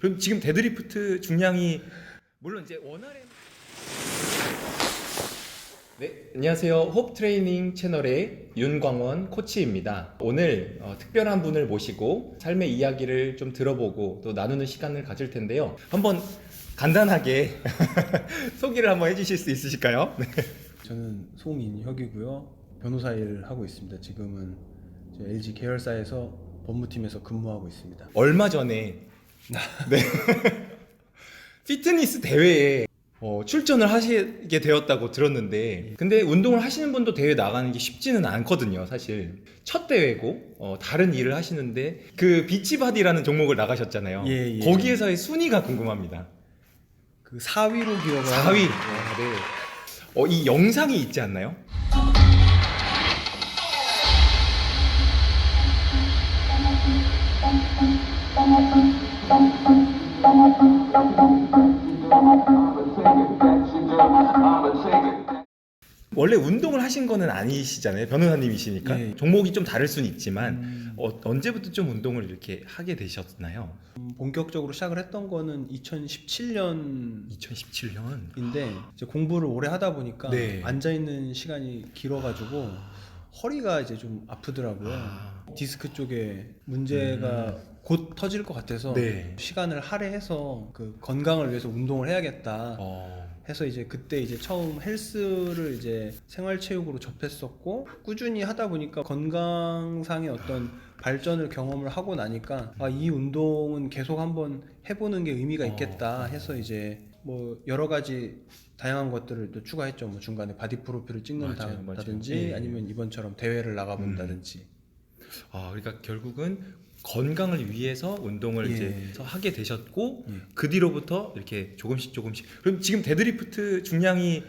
그럼 지금 데드리프트 중량이 물론 이제 원활해. 네, 안녕하세요. 홉 트레이닝 채널의 윤광원 코치입니다. 오늘 어, 특별한 분을 모시고 삶의 이야기를 좀 들어보고 또 나누는 시간을 가질 텐데요. 한번 간단하게 소개를 한번 해주실 수 있으실까요? 네. 저는 송인혁이고요. 변호사 일을 하고 있습니다. 지금은 이제 LG 계열사에서 법무팀에서 근무하고 있습니다. 얼마 전에 네. 피트니스 대회에 어, 출전을 하시게 되었다고 들었는데 근데 운동을 하시는 분도 대회 나가는 게 쉽지는 않거든요 사실 첫 대회고 어, 다른 일을 하시는데 그 비치바디라는 종목을 나가셨잖아요 예, 예. 거기에서의 순위가 궁금합니다 그 4위로 기억을 4위 하고 있는데 아, 네. 어, 이 영상이 있지 않나요? 원래 운동을 하신 거는 아니시잖아요 변호사님이시니까 예. 종목이 좀 다를 수는 있지만 음, 어, 언제부터 좀 운동을 이렇게 하게 되셨나요? 음, 본격적으로 시작을 했던 거는 2017년인데 2017년 이제 공부를 오래 하다 보니까 네. 앉아 있는 시간이 길어가지고 허리가 이제 좀 아프더라고요. 아. 디스크 쪽에 문제가 곧 터질 것 같아서 네. 시간을 할애해서 그 건강을 위해서 운동을 해야겠다. 어, 해서 이제 그때 이제 처음 헬스를 이제 생활체육으로 접했었고 꾸준히 하다 보니까 건강상의 어떤 발전을 경험을 하고 나니까 아 이 운동은 계속 한번 해보는 게 의미가 있겠다 해서 이제 뭐 여러 가지 다양한 것들을 또 추가했죠 뭐 중간에 바디 프로필을 맞아요, 찍는다든지 맞아요. 예. 아니면 이번처럼 대회를 나가본다든지 아, 그러니까 결국은 건강을 위해서 운동을 예. 이제 하게 되셨고 예. 그 뒤로부터 이렇게 조금씩 조금씩 그럼 지금 데드리프트 중량이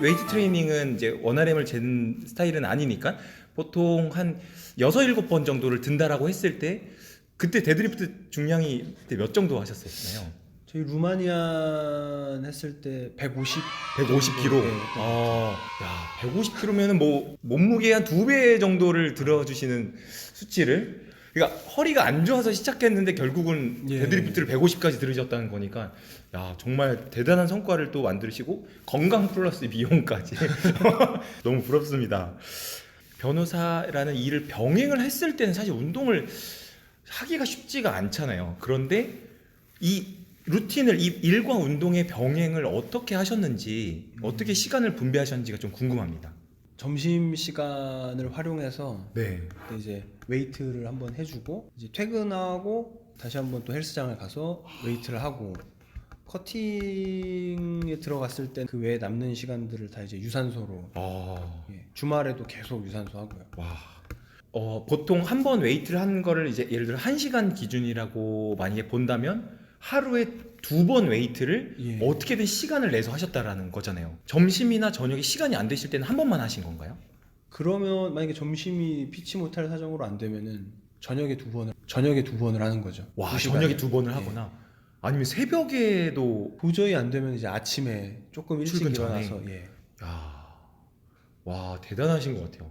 웨이트 트레이닝은 이제 원RM을 재는 스타일은 아니니까 보통 한 6, 7번 정도를 든다라고 했을 때 그때 데드리프트 중량이 그때 몇 정도 하셨었나요? 저희 루마니안 했을 때 150 150kg. 네. 아, 야, 150kg면은 뭐 몸무게 한 두 배 정도를 들어주시는 수치를. 그러니까 허리가 안 좋아서 시작했는데 결국은 예. 데드리프트를 150까지 들으셨다는 거니까 야 정말 대단한 성과를 또 만드시고 건강 플러스 미용까지 너무 부럽습니다. 변호사라는 일을 병행을 했을 때는 사실 운동을 하기가 쉽지가 않잖아요. 그런데 이 루틴을 이 일과 운동의 병행을 어떻게 하셨는지 어떻게 시간을 분배하셨는지가 좀 궁금합니다. 점심 시간을 활용해서 네. 그때 이제 웨이트를 한번 해주고 이제 퇴근하고 다시 한번 또 헬스장을 가서 웨이트를 하고 커팅에 들어갔을 때 그 외에 남는 시간들을 다 이제 유산소로 아, 예, 주말에도 계속 유산소 하고요. 와. 어, 보통 한 번 웨이트를 하는 거를 이제 예를 들어 1시간 기준이라고 만약에 본다면 하루에 두 번 웨이트를 예. 어떻게든 시간을 내서 하셨다라는 거잖아요. 점심이나 저녁에 시간이 안 되실 때는 한 번만 하신 건가요? 그러면 만약에 점심이 피치 못할 사정으로 안 되면은 저녁에 두 번을 저녁에 두 번을 하는 거죠. 와, 두 시간에. 저녁에 두 번을 예. 하거나 아니면 새벽에도 도저히 안 되면 이제 아침에 조금 일찍 출근 전에. 일어나서 예. 야, 와 대단하신 것 같아요.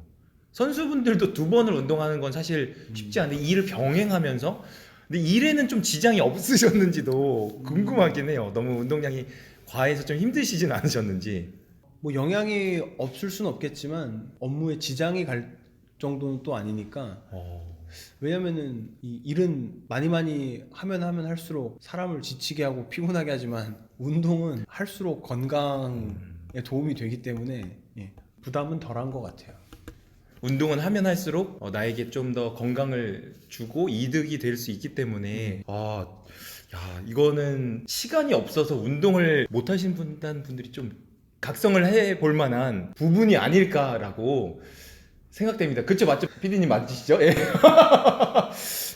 선수분들도 두 번을 운동하는 건 사실 쉽지 않은데 일을 병행하면서 근데 일에는 좀 지장이 없으셨는지도 궁금하긴 해요. 너무 운동량이 과해서 좀 힘드시진 않으셨는지. 뭐 영향이 없을 수는 없겠지만 업무에 지장이 갈 정도는 또 아니니까 어, 왜냐면은 이 일은 많이 많이 하면 하면 할수록 사람을 지치게 하고 피곤하게 하지만 운동은 할수록 건강에 도움이 되기 때문에 예, 부담은 덜한 것 같아요. 운동은 하면 할수록 어, 나에게 좀 더 건강을 주고 이득이 될 수 있기 때문에 아, 야 이거는 시간이 없어서 운동을 못 하신 분단 분들이 좀 각성을 해 볼 만한 부분이 아닐까라고 생각됩니다. 그렇죠, 맞죠? 피디님 맞으시죠? 예.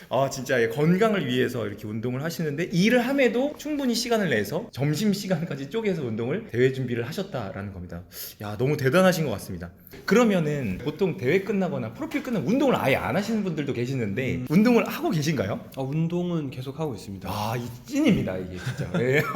아 진짜 예, 건강을 위해서 이렇게 운동을 하시는데 일을 함에도 충분히 시간을 내서 점심 시간까지 쪼개서 운동을 대회 준비를 하셨다라는 겁니다. 야 너무 대단하신 것 같습니다. 그러면은 보통 대회 끝나거나 프로필 끝나면 운동을 아예 안 하시는 분들도 계시는데 운동을 하고 계신가요? 아, 운동은 계속 하고 있습니다. 아, 이 찐입니다, 이게 진짜. 예.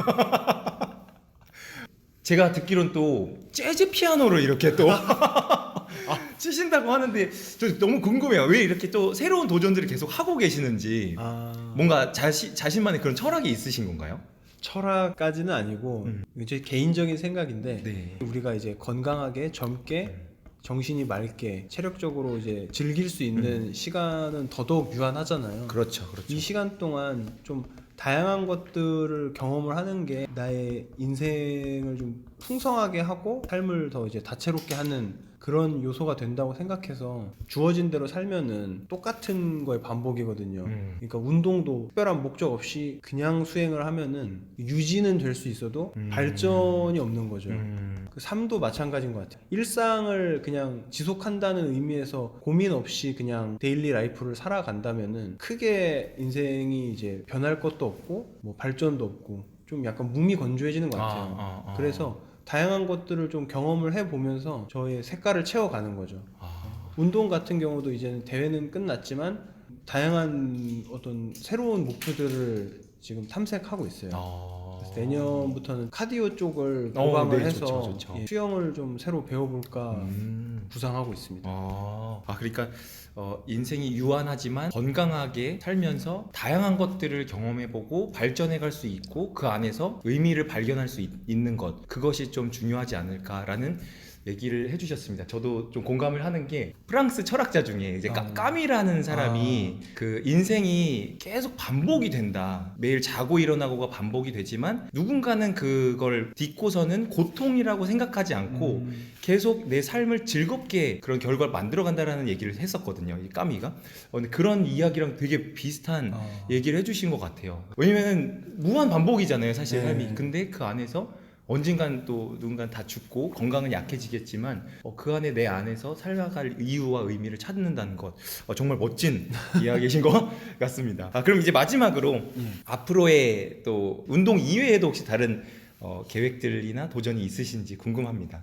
제가 듣기론 또 재즈 피아노를 이렇게 또 치신다고 하는데 저 너무 궁금해요. 왜 이렇게 또 새로운 도전들을 계속 하고 계시는지 아, 뭔가 자신 자신만의 그런 철학이 있으신 건가요? 철학까지는 아니고 음. 이제 개인적인 생각인데 네. 우리가 이제 건강하게 젊게 정신이 맑게 체력적으로 이제 즐길 수 있는 시간은 더더욱 유한하잖아요. 그렇죠, 그렇죠. 이 시간 동안 좀 다양한 것들을 경험을 하는 게 나의 인생을 좀 풍성하게 하고 삶을 더 이제 다채롭게 하는 그런 요소가 된다고 생각해서 주어진 대로 살면은 똑같은 거의 반복이거든요. 음. 그러니까 운동도 특별한 목적 없이 그냥 수행을 하면은 유지는 될 수 있어도 음. 발전이 없는 거죠. 음. 그 삶도 마찬가지인 것 같아요. 일상을 그냥 지속한다는 의미에서 고민 없이 그냥 데일리 라이프를 살아간다면은 크게 인생이 이제 변할 것도 없고 뭐 발전도 없고 좀 약간 몸이 건조해지는 것 같아요. 아, 아, 아. 그래서 다양한 것들을 좀 경험을 해 보면서 저의 색깔을 채워가는 거죠. 아, 운동 같은 경우도 이제는 대회는 끝났지만 다양한 어떤 새로운 목표들을 지금 탐색하고 있어요. 아. 그래서 내년부터는 카디오 쪽을 어, 보강을 네, 해서 좋죠, 좋죠. 예, 수영을 좀 새로 배워볼까 음. 구상하고 있습니다. 아, 아 그러니까 어, 인생이 유한하지만 건강하게 살면서 다양한 것들을 경험해보고 발전해갈 수 있고 그 안에서 의미를 발견할 수 있, 있는 것 그것이 좀 중요하지 않을까라는 얘기를 해주셨습니다. 저도 좀 공감을 하는 게 프랑스 철학자 중에 이제 까, 아. 까미라는 사람이 그 인생이 계속 반복이 된다. 매일 자고 일어나고가 반복이 되지만 누군가는 그걸 딛고서는 고통이라고 생각하지 않고 음, 계속 내 삶을 즐겁게 그런 결과를 만들어 간다라는 얘기를 했었거든요. 이 까미가. 어, 그런 이야기랑 되게 비슷한 아. 얘기를 해주신 것 같아요. 왜냐면 무한 반복이잖아요, 사실 네. 삶이. 근데 그 안에서 언젠간 또 누군가 다 죽고 건강은 약해지겠지만 어, 그 안에 내 안에서 살아갈 이유와 의미를 찾는다는 것 어, 정말 멋진 이야기이신 것 같습니다. 아, 그럼 이제 마지막으로 음. 앞으로의 또 운동 이외에도 혹시 다른 어, 계획들이나 도전이 있으신지 궁금합니다.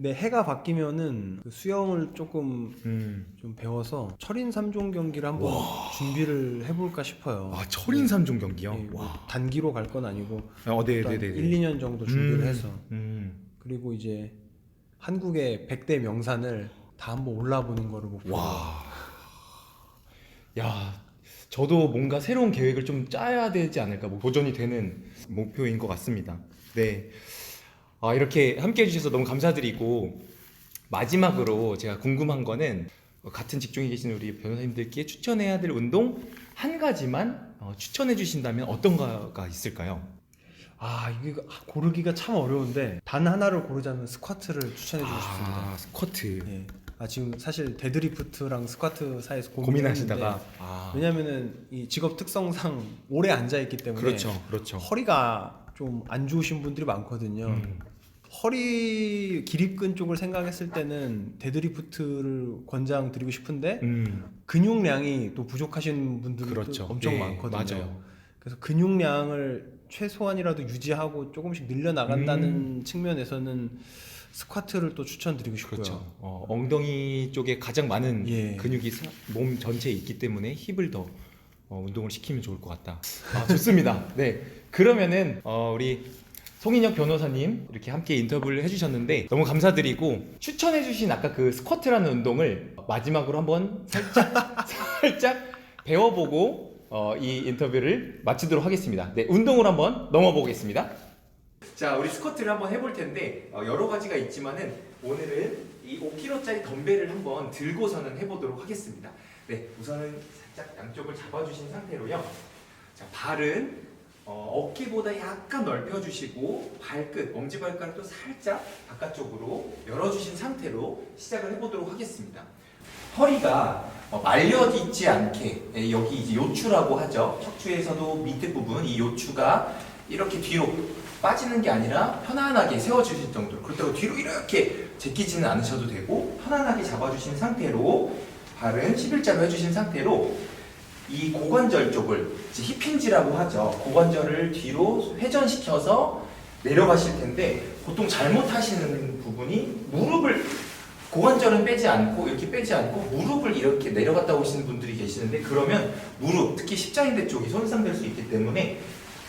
근데 해가 바뀌면은 그 수영을 조금 음. 좀 배워서 철인 3종 경기를 한번 준비를 해볼까 싶어요. 아 철인 3종 경기요? 예, 뭐 와. 단기로 갈 건 아니고 어, 네, 일단 네, 네, 네. 1, 2년 정도 준비를 음, 해서 음. 그리고 이제 한국의 100대 명산을 다 한번 올라보는 거를 목표로 와. 야, 저도 뭔가 새로운 계획을 좀 짜야 되지 않을까, 뭐 도전이 되는 목표인 것 같습니다. 네. 아, 이렇게 함께 해주셔서 너무 감사드리고, 마지막으로 제가 궁금한 거는 같은 직종에 계신 우리 변호사님들께 추천해야 될 운동 한 가지만 어, 추천해 주신다면 어떤 거가 있을까요? 아 이게 고르기가 참 어려운데 단 하나를 고르자면 스쿼트를 추천해 주고 싶습니다. 아, 스쿼트. 예. 아 지금 사실 데드리프트랑 스쿼트 사이에서 고민하시다가. 고민하시다가 아, 왜냐면은 이 직업 특성상 오래 앉아 있기 때문에 그렇죠, 그렇죠. 허리가 좀 안 좋으신 분들이 많거든요. 음. 허리 기립근 쪽을 생각했을 때는 데드리프트를 권장 드리고 싶은데 음. 근육량이 또 부족하신 분들도 그렇죠. 엄청 예, 많거든요. 맞아요. 그래서 근육량을 최소한이라도 유지하고 조금씩 늘려 나간다는 음. 측면에서는 스쿼트를 또 추천드리고 싶고요. 그렇죠. 어, 엉덩이 쪽에 가장 많은 예. 근육이 사- 몸 전체에 있기 때문에 힙을 더 어, 운동을 시키면 좋을 것 같다. 아, 좋습니다. 네. 그러면은 어, 우리 송인혁 변호사님 이렇게 함께 인터뷰를 해주셨는데 너무 감사드리고 추천해주신 아까 그 스쿼트라는 운동을 마지막으로 한번 살짝 살짝 배워보고 어, 이 인터뷰를 마치도록 하겠습니다. 네, 운동으로 한번 넘어보겠습니다. 자, 우리 스쿼트를 한번 해볼 텐데 어, 여러 가지가 있지만은 오늘은 이 5kg짜리 덤벨을 한번 들고서는 해보도록 하겠습니다. 네, 우선은 살짝 양쪽을 잡아주신 상태로요. 자, 발은 어, 어깨보다 약간 넓혀주시고 발끝, 엄지발가락도 살짝 바깥쪽으로 열어주신 상태로 시작을 해보도록 하겠습니다. 허리가 어, 말려있지 않게 예, 여기 이제 요추라고 하죠. 척추에서도 밑에 부분 이 요추가 이렇게 뒤로 빠지는 게 아니라 편안하게 세워주실 정도로 그렇다고 뒤로 이렇게 제끼지는 않으셔도 되고 편안하게 잡아주신 상태로 발은 11자로 해주신 상태로 이 고관절 쪽을 힙힌지라고 하죠. 고관절을 뒤로 회전시켜서 내려가실 텐데 보통 잘못하시는 부분이 무릎을 고관절은 빼지 않고 이렇게 빼지 않고 무릎을 이렇게 내려갔다 오시는 분들이 계시는데 그러면 무릎 특히 십자인대 쪽이 손상될 수 있기 때문에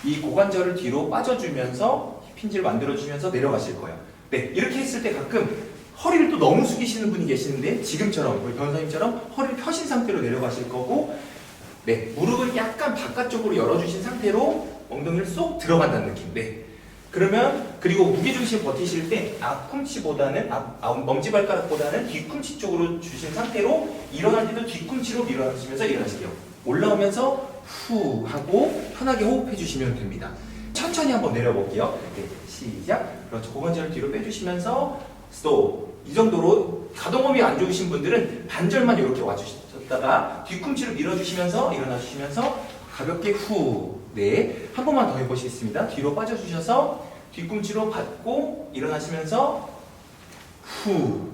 이 고관절을 뒤로 빠져주면서 힙힌지를 만들어주면서 내려가실 거예요. 네 이렇게 했을 때 가끔 허리를 또 너무 숙이시는 분이 계시는데 지금처럼 우리 변호사님처럼 허리를 펴신 상태로 내려가실 거고 네 무릎을 약간 바깥쪽으로 열어주신 상태로 엉덩이를 쏙 들어간다는 느낌. 네. 그러면 그리고 무게중심 버티실 때 앞꿈치보다는 앞, 앞 엄지발가락보다는 뒤꿈치 쪽으로 주신 상태로 일어날 때도 뒤꿈치로 밀어주시면서 일어나실게요 올라오면서 후 하고 편하게 호흡해 주시면 됩니다. 천천히 한번 내려볼게요. 네, 시작. 그렇죠. 고관절을 뒤로 빼주시면서 스톱. 이 정도로 가동범위 안 좋으신 분들은 반절만 이렇게 와주 셨다가 뒤꿈치를 밀어주시면서 일어나 주시면서 가볍게 후 네 한 번만 더 해보시겠습니다 뒤로 빠져주셔서 뒤꿈치로 받고 일어나시면서 후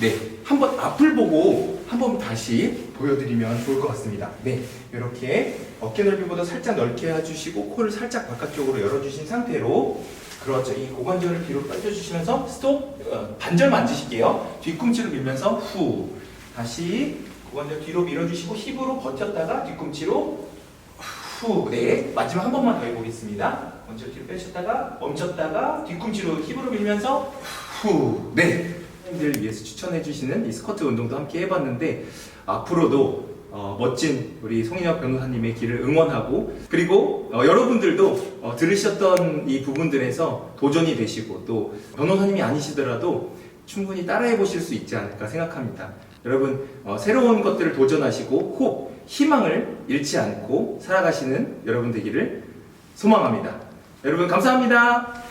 네 한번 앞을 보고 한 번 다시 보여드리면 좋을 것 같습니다 네 이렇게 어깨 넓이보다 살짝 넓게 해주시고 코를 살짝 바깥쪽으로 열어주신 상태로 그렇죠. 이 고관절을 뒤로 빠져주시면서 스톱 어, 반절 만지실게요. 뒤꿈치로 밀면서 후 다시 고관절 뒤로 밀어주시고 힙으로 버텼다가 뒤꿈치로 후 네. 마지막 한 번만 더 해보겠습니다. 먼저 뒤로 빼셨다가 멈췄다가 뒤꿈치로 힙으로 밀면서 후 네. 들 위해서 추천해 주시는 이 스쿼트 운동도 함께 해봤는데 앞으로도 어, 멋진 우리 송인혁 변호사님의 길을 응원하고 그리고 어, 여러분들도 어, 들으셨던 이 부분들에서 도전이 되시고 또 변호사님이 아니시더라도 충분히 따라해 보실 수 있지 않을까 생각합니다. 여러분 어, 새로운 것들을 도전하시고 꼭 희망을 잃지 않고 살아가시는 여러분 되기를 소망합니다. 여러분 감사합니다.